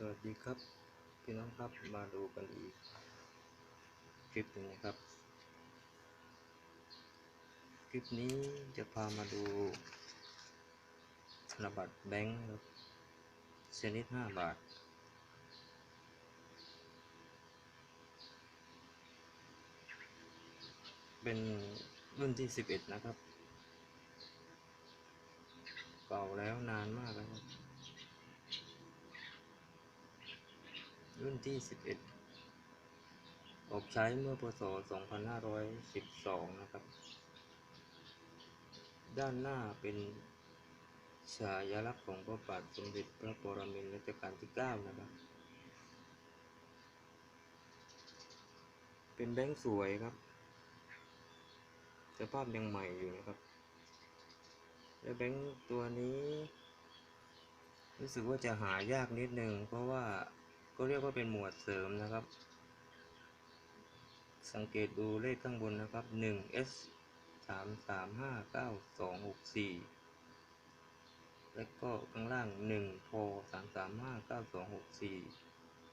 สวัสดีครับ พี่น้องครับมาดูกันอีกคลิปหนึ่งนะครับ คลิปนี้จะพามาดูธนบัตรแบงค์ครับชนิด 5 บาท เป็นรุ่นที่ 11 นะครับ เก่าแล้วนานมากแล้วครับ รุ่นที่11ออกใช้เมื่อพศ2512นะครับ ด้านหน้าเป็นฉายาลักษณ์ของพระบาทสมเด็จพระปรมินทรรัชกาลที่9นะครับ เป็นแบงค์สวยครับ สภาพยังใหม่อยู่นะครับ และแบงค์ตัวนี้ รู้สึกว่าจะหายากนิดนึงเพราะว่า ก็เรียกว่าเป็นหมวดเสริมนะครับ สังเกตดูเลขข้างบนนะครับ 1 S 3 3 5 9 2 6 4 และก็ข้างล่าง1 p 3 3 5 9 2 6 4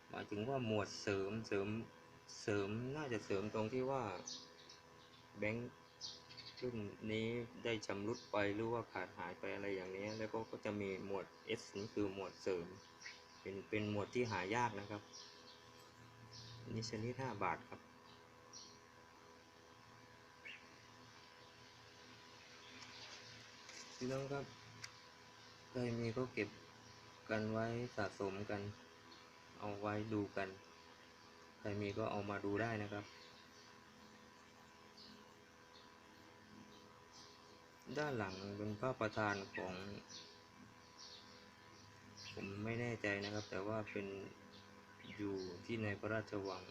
หมายถึงว่าหมวดเสริมเสริมเสริมน่าจะเสริมตรงที่ว่าแบงค์รุ่นนี้ได้ชำรุดไปหรือว่าขาดหายไปอะไรอย่างนี้ แล้วก็ก็จะมีหมวด S นี่คือหมวดเสริม เป็นเป็นหมวดที่หายากนะครับนี่ชนิด 5 บาทครับ พี่น้องครับใครมีก็เก็บกันไว้สะสมกัน เอาไว้ดูกัน ใครมีก็เอามาดูได้นะครับ ด้านหลังเป็นพระประธานของ ผมไม่แน่ใจนะครับ แต่ว่าเป็นอยู่ที่ในพระราชวัง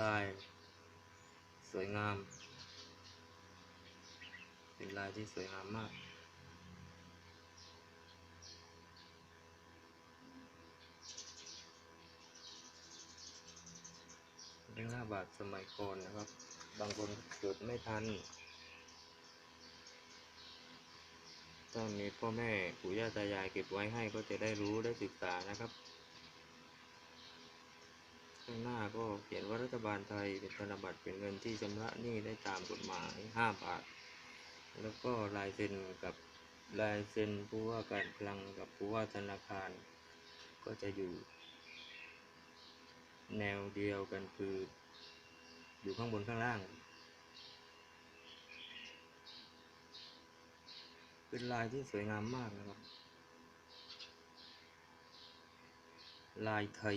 ลาย สวยงาม เป็นลายที่สวยงามมากเป็นห้าบาทสมัยก่อนนะครับ บางคนเกิดไม่ทัน ถ้ามีพ่อแม่ปู่ย่าตายายเก็บไว้ให้ก็จะได้รู้ได้ศึกษานะครับข้างหน้าก็เขียนว่ารัฐบาลไทยเป็นธนบัตรเป็นเงินที่ชำระหนี้ได้ตามกฎหมาย 5 บาท แล้วก็ลายเซ็นกับลายเซ็นผู้ว่าการคลังกับผู้ว่าธนาคาร ก็จะอยู่ แนวเดียวกันคือ อยู่ข้างบนข้างล่าง เป็นลายที่สวยงามมากนะครับ ลายไทย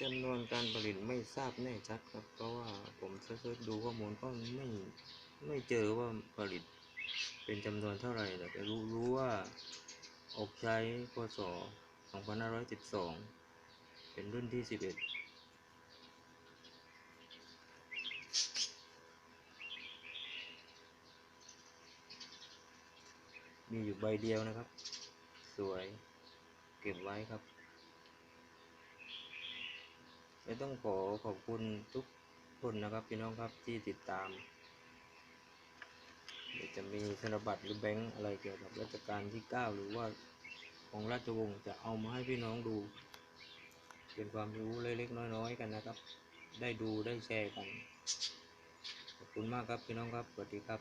จำนวนการผลิตไม่ทราบแน่ชัดครับ เพราะว่าผมเสิร์ชดูข้อมูลก็ไม่ไม่เจอว่าผลิตเป็นจำนวนเท่าไหร่ แต่รู้รู้ว่าออกใช้พศ2512 เป็นรุ่นที่ 11 มีอยู่ใบเดียวนะครับ สวยเก็บไว้ครับ และต้องขอขอบคุณทุกคนนะครับพี่น้องครับที่ติดตาม เดี๋ยวจะมีธนบัตรหรือแบงค์อะไรเกี่ยวกับรัชกาลที่ 9 หรือว่าของราชวงศ์จะเอามาให้พี่น้องดู เป็นความรู้เล็กๆน้อยๆกันนะครับ ได้ดูได้แชร์กัน ขอบคุณมากครับพี่น้องครับ สวัสดีครับ